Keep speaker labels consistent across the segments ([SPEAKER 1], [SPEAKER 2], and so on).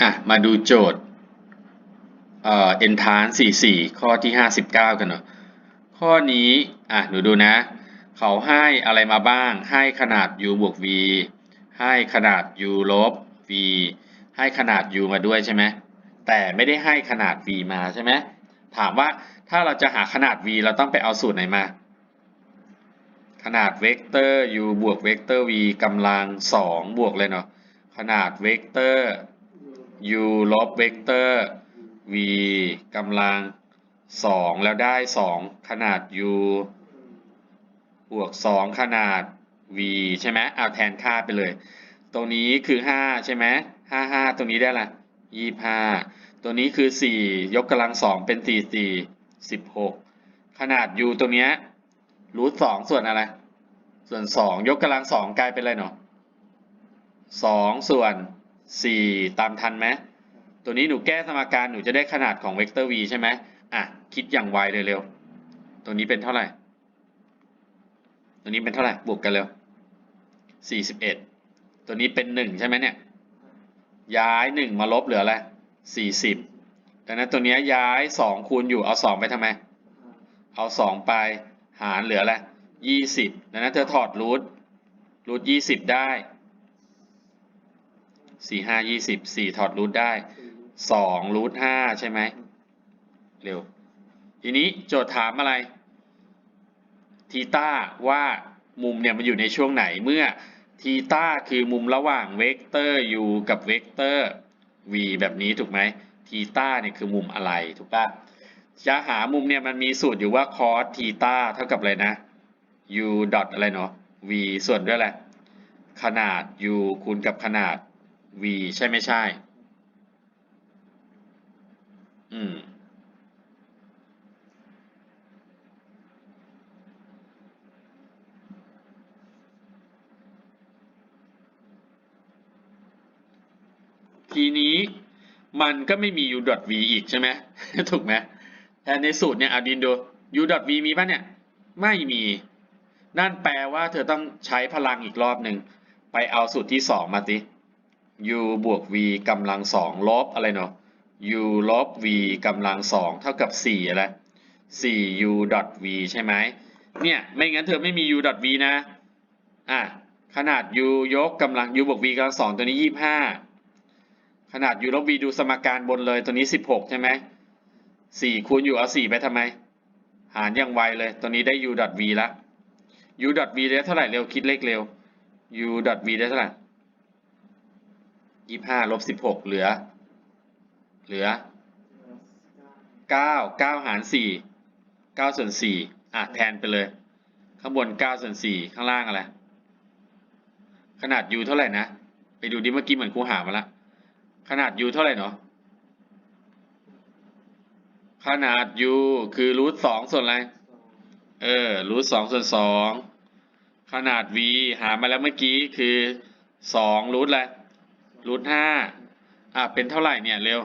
[SPEAKER 1] อะ มาดูโจทย์เอ่อ entrance 44 ข้อที่ 59 กันเนาะข้อนี้อะหนูดูนะ เขาให้อะไรมาบ้าง ให้ขนาด u บวก v ให้ขนาด u ลบ v ให้ขนาด u มาด้วยใช่ไหมแต่ไม่ได้ให้ขนาด v มาใช่ไหมถามว่าถ้าเราจะหาขนาด v เราต้องไปเอาสูตรไหนมา ขนาดเวกเตอร์ u บวกเวกเตอร์ v กำลัง 2 บวกเลยเนาะขนาดเวกเตอร์ u ลบเวกเตอร์ v กำลัง 2 แล้วได้ 2 ขนาด u บวก 2 ขนาด v ใช่ไหมเอาแทนค่าไปเลย ตรงนี้คือ 5 ใช่ไหม5 5 ตรงนี้ได้ละ25 ตัวนี้คือ 4 ยกกำลัง 2 เป็น 4 4 16 ขนาด u ตรงเนี้ยรูท2ส่วนอะไร ส่วน 2 ยกกำลัง 2 กลายเป็นอะไรเนาะ2ส่วน 4 ตามทันไหมตัวนี้หนูแก้สมการหนูจะได้ขนาดของเวกเตอร์ v ใช่ไหมอะ คิดอย่างไวเลยเร็วๆตัวนี้เป็นเท่าไหร่ ตัวนี้เป็นเท่าไหร่บวกกันเร็ว 41 ตัวนี้เป็น 1 ใช่ไหมเนี่ย ย้าย 1 มาลบเหลืออะไร 40ดังนั้นตัวนี้ย้าย 2 คูณอยู่เอา 2 ไปทำไม เอา 2 ไปหารเหลืออะไร20ดังนั้นเธอถอดรูทรูท20 ได้ สี่ห้ายี่สิบสี่ถอดรูทได้สองรูทห้าใช่ไหมเร็ว ทีนี้โจทย์ถามอะไรทีต้าว่ามุมเนี่ยมันอยู่ในช่วงไหนเมื่อทีต้าคือมุมระหว่างเวกเตอร์ u กับเวกเตอร์ v แบบนี้ถูกไหมทีต้าเนี่ยคือมุมอะไรถูกปะจะหามุมเนี่ยมันมีสูตรอยู่ว่า cos ทีต้าเท่ากับอะไรนะ u ดอทอะไรเนาะ v ส่วนด้วยอะไรขนาด u คูณกับขนาด v ใช่ไม่ใช่ อืม ทีนี้มันก็ไม่มี u v อีกใช่ไหมถูกไหมแต่ในสูตรเนี่ยอาดินดู u v มีป่ะเนี่ย ไม่มี นั่นแปลว่าเธอต้องใช้พลังอีกรอบหนึ่ง ไปเอาสูตรที่สองมาสิ u บวก v กำลังสองลบอะไรเนาะ u ลบ v กำลังสองเท่ากับสี่อะไรสี่ u dot v ใช่ไหมเนี่ย ไม่งั้นเธอไม่มี u dot v นะ อะ ขนาด u ยกกำลัง u บวก v กำลังสองตัวนี้ยี่ห้าขนาด u ลบ v ดูสมการบนเลยตัวนี้สิบหกใช่ไหมสี่คูณอยู่เอาสี่ไปทำไม หารอย่างไวเลย ตัวนี้ได้ u dot v ละ u dot v ได้เท่าไหร่เร็วคิดเลขเร็ว u dot v ได้เท่าไหร่ ยี่ห้าลบสิบหกเหลือ เหลือเก้าเก้าหารสี่เก้าส่วนสี่อะแทนไปเลย ข้างบนเก้าส่วนสี่ข้างล่างอะไร ขนาด u เท่าไหร่นะ ไปดูดิเมื่อกี้เหมือนครูหามาละ ขนาด u เท่าไหร่เนาะขนาด u คือรูทสองส่วนอะไร เออรูทสองส่วนสอง ขนาด v หามาแล้วเมื่อกี้คือสองรูทอะไร รูทห้าอะเป็นเท่าไหร่เนี่ยเร็ว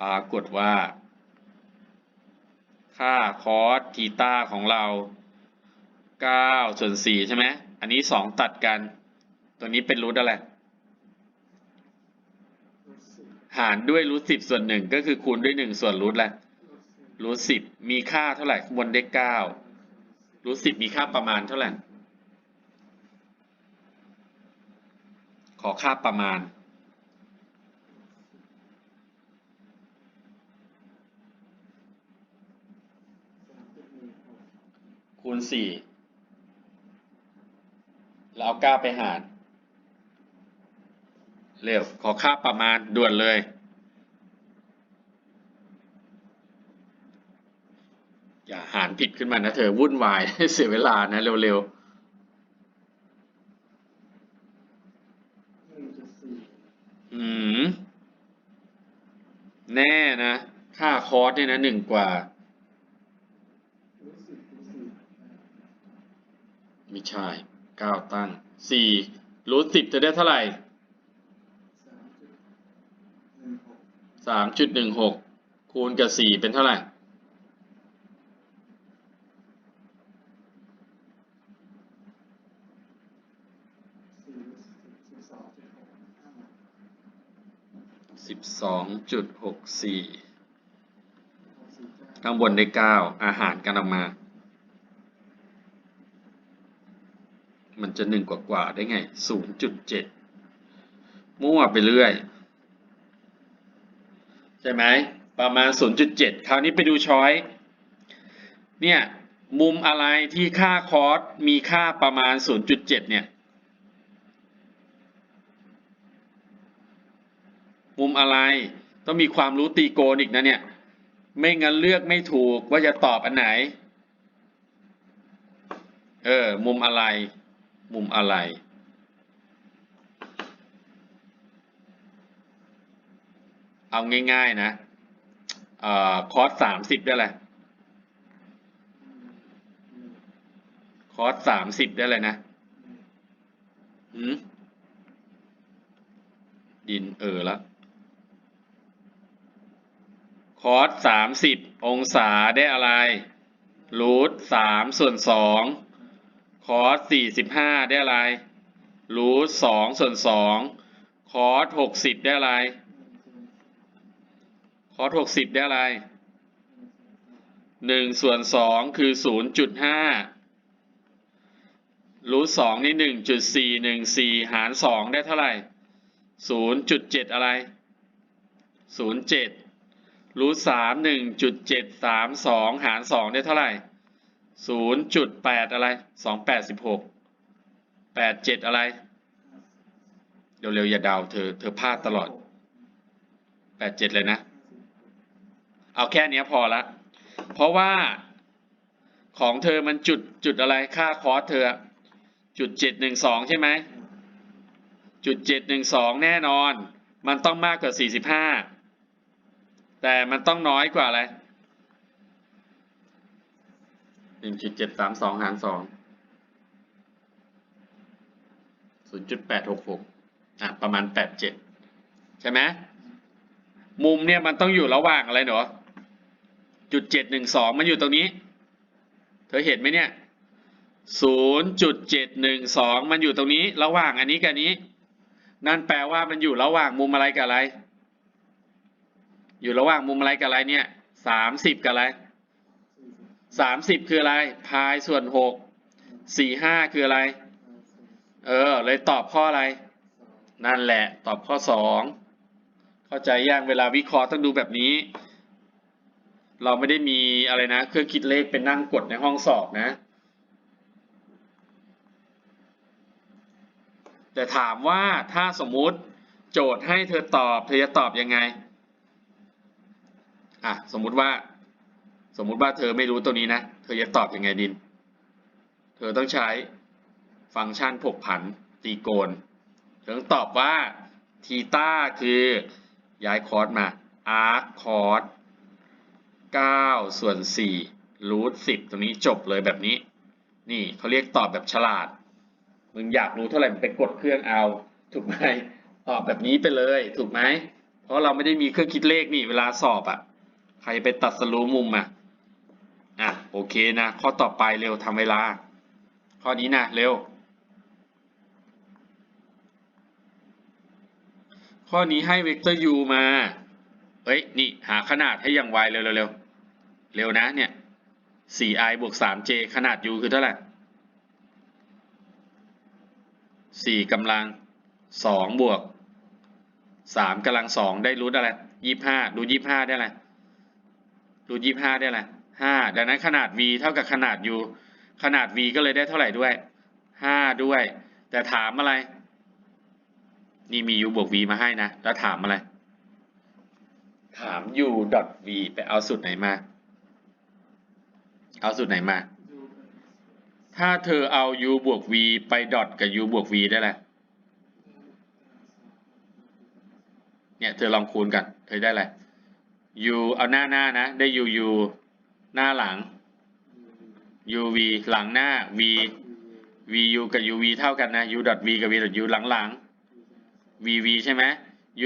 [SPEAKER 1] ปรากฏว่า ค่าคอสทีตาของเราเก้าส่วนสี่ใช่ไหมอันนี้สองตัดกัน ตัวนี้เป็นรูทอะไร หารด้วยรูทสิบส่วนหนึ่งก็คือคูณด้วยหนึ่งส่วนรูทอะไรรูทสิบมีค่าเท่าไหร่บนได้เก้ารูทสิบมีค่าประมาณเท่าไหร่ ขอค่าประมาณ คูณสี่แล้วเอาเก้าไปหาร เร็ว ขอค่าประมาณด่วนเลย อย่าหารผิดขึ้นมานะเธอ วุ่นวายเสียเวลานะเร็วๆ อืม แน่นะ ค่าคอร์สเนี่ยนะหนึ่งกว่า ไม่ใช่เก้าตั้งสี่รูทสิบจะได้เท่าไหร่สามจุดหนึ่งหกคูณกับสี่เป็นเท่าไหร่ สองจุดหกสี่ข้างบนได้เก้าอาหารกันออกมา มันจะหนึ่งกว่าๆได้ไงศูนย์จุดเจ็ดมั่วไปเรื่อย ใช่ไหมประมาณ 0.7 คราวนี้ไปดูช้อย เนี่ย มุมอะไรที่ค่าคอสมีค่าประมาณ 0.7 เนี่ย มุมอะไร ต้องมีความรู้ตีโกนอีกนะเนี่ย ไม่งั้นเลือกไม่ถูกว่าจะตอบอันไหน เออ มุมอะไร มุมอะไร เอาง่าย ๆ นะออคอร์สสามสิบได้เลยคอร์สสามสิบได้เลยนะหืมดินเออแล้ว คอสสามสิบองศาได้อะไรรูทสามส่วนสองคอสสี่สิบห้าได้อะไรรูทสองส่วนสองคอสหกสิบได้อะไรคอสหกสิบได้อะไรหนึ่งส่วนสองคือศูนย์จุดห้ารูทสองนี่หนึ่งจุดสี่หนึ่งสี่หารสองได้เท่าไหร่ศูนย์จุดเจ็ดอะไรศูนย์เจ็ด รูทสามหนึ่งจุดเจ็ดสามสองหารสองได้เท่าไหร่ศูนย์จุดแปดอะไรสองแปดสิบหกแปดเจ็ดอะไร เร็วๆอย่าเดาเธอเธอพลาดตลอดแปดเจ็ดเลยนะ เอาแค่นี้พอละ เพราะว่าของเธอมันจุดจุดอะไรค่าคอร์สเธอจุดเจ็ดหนึ่งสองใช่ไหมจุดเจ็ดหนึ่งสองแน่นอน มันต้องมากกว่าสี่สิบห้า แต่มันต้องน้อยกว่าอะไรหนึ่งจุดเจ็ดสามสองหารสองศูนย์จุดแปดหกหกอะประมาณแปดเจ็ดใช่ไหมมุมเนี่ยมันต้องอยู่ระหว่างอะไรหนอจุดเจ็ดหนึ่งสองมันอยู่ตรงนี้ เธอเห็นไหมเนี่ยศูนย์จุดเจ็ดหนึ่งสองมันอยู่ตรงนี้ ระหว่างอันนี้กับนี้ นั่นแปลว่ามันอยู่ระหว่างมุมอะไรกับอะไร อยู่ระหว่างมุมอะไรกับอะไรเนี่ยสามสิบกับอะไรสามสิบคืออะไร พายส่วนหกสี่ห้าคืออะไร เออ เลยตอบข้ออะไร นั่นแหละ ตอบข้อสองเข้าใจยังเวลาวิเคราะห์ต้องดูแบบนี้ เราไม่ได้มีอะไรนะ เครื่องคิดเลขเป็นนั่งกดในห้องสอบนะ แต่ถามว่าถ้าสมมุติโจทย์ให้เธอตอบ เธอจะตอบยังไง อะสมมุติว่า สมมุติว่าเธอไม่รู้ตัวนี้นะ เธอจะตอบยังไงดิน เธอต้องใช้ฟังก์ชันผกผันตีโกน เธอต้องตอบว่าทีต้าคือย้ายคอร์สมาอาร์คคอร์ส9ส่วน4รูท10 ตรงนี้จบเลยแบบนี้ นี่เขาเรียกตอบแบบฉลาด มึงอยากรู้เท่าไหร่มึงไปกดเครื่องเอา ถูกไหมตอบแบบนี้ไปเลย ถูกไหม เพราะเราไม่ได้มีเครื่องคิดเลขนี่เวลาสอบอะ่ะ ใครไปตัดสรู้มุมอะอะโอเคนะ ข้อต่อไปเร็วทำเวลา ข้อนี้นะเร็ว ข้อนี้ให้เวกเตอร์ u มาเฮ้ย นี่ หาขนาดให้อย่างไวเร็วเร็วเร็วเร็วนะเนี่ย 4i บวก 3j ขนาด u คือเท่าไหร่ 4กำลัง 2 บวก 3กำลัง 2 ได้รูทอะไร 25รู25 ได้อะไร รูท25ได้อะไร5ดังนั้นขนาด v เท่ากับขนาด u ขนาด v ก็เลยได้เท่าไหร่ด้วย5ด้วย แต่ถามอะไร นี่มี u บวก v มาให้นะ แล้วถามอะไร ถาม u dot v ไปเอาสูตรไหนมา เอาสูตรไหนมา ถ้าเธอเอา u บวก v ไปดอทกับ u บวก v ได้แหละเนี่ยเธอลองคูณกัน เธอได้อะไร u เอาหน้าหน้านะ ได้ u u หน้าหลัง u v หลังหน้า v v u กับ u v เท่ากันนะ u dot v กับ v dot u หลังหลัง v v ใช่ไหม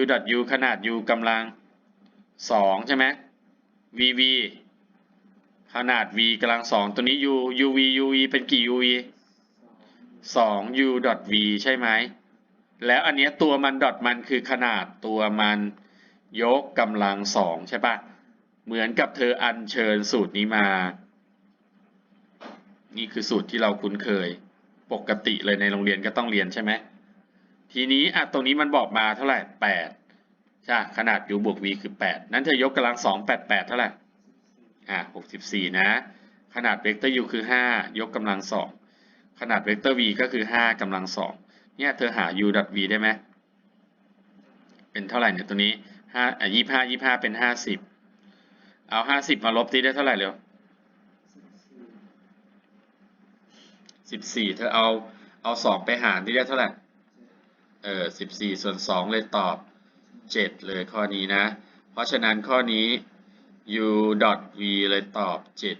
[SPEAKER 1] u dot u ขนาด u กำลังสองใช่ไหม v v ขนาด v กำลังสองตัวนี้ u u v u v เป็นกี่ u v สอง u dot v ใช่ไหม แล้วอันเนี้ยตัวมันดอทมันคือขนาดตัวมัน ยกกำลังสองใช่ปะเหมือนกับเธออัญเชิญสูตรนี้มา นี่คือสูตรที่เราคุ้นเคย ปกติเลยในโรงเรียนก็ต้องเรียนใช่ไหมทีนี้อะตรงนี้มันบอกมาเท่าไหร่แปดใช่ขนาด u บวก v คือแปดนั้นเธอยกกำลังสองแปดแปดเท่าไหร่อะหกสิบสี่นะ ขนาดเวกเตอร์ u คือห้ายกกำลังสองขนาดเวกเตอร์ v ก็คือห้ากำลังสองเนี่ยเธอหา u v ได้ไหมเป็นเท่าไหร่เนี่ยตัวนี้ ห้าอะยี่ห้ายี่ห้าเป็นห้าสิบเอาห้าสิบมาลบตีได้เท่าไหร่เร็วสิบสี่เธอเอาเอาสองไปหารที่ได้เท่าไหร่ เออสิบสี่ส่วนสองเลยตอบเจ็ดเลยข้อนี้นะ เพราะฉะนั้นข้อนี้ u v เลยตอบเจ็ด